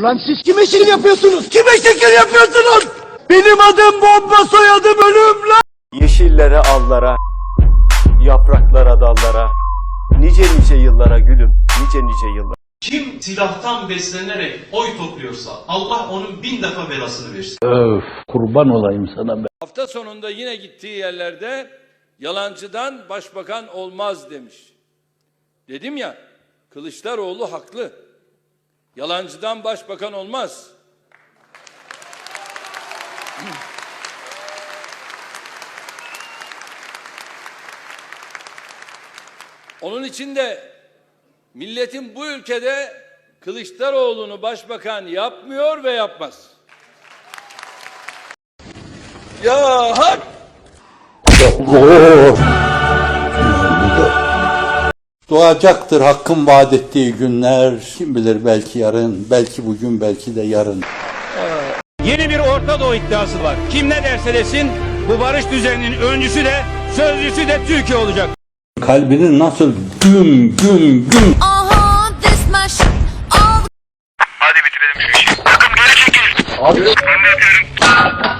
Lan siz kime şekil yapıyorsunuz? Kime şekil yapıyorsunuz? Benim adım bomba soyadım ölüm lan. Yeşillere allara, yapraklara dallara, nice nice yıllara gülüm, nice nice yıllara. Kim silahtan beslenerek oy topluyorsa Allah onun bin defa belasını versin. Öf kurban olayım sana be. Hafta sonunda yine gittiği yerlerde yalancıdan başbakan olmaz demiş. Dedim ya Kılıçdaroğlu haklı. Yalancıdan başbakan olmaz. Onun için de milletin bu ülkede Kılıçdaroğlu'nu başbakan yapmıyor ve yapmaz. Ya hak! Doğacaktır hakkın vaat ettiği günler. Kim bilir belki yarın, belki bugün, belki de yarın. Yeni bir Orta Doğu iddiası var. Kim ne derse desin bu barış düzeninin öncüsü de sözcüsü de Türkiye olacak. Kalbinin nasıl güm güm güm Aha this my shit. Hadi bitirelim şu işi. Takım geri çekil. Ben de yapıyorum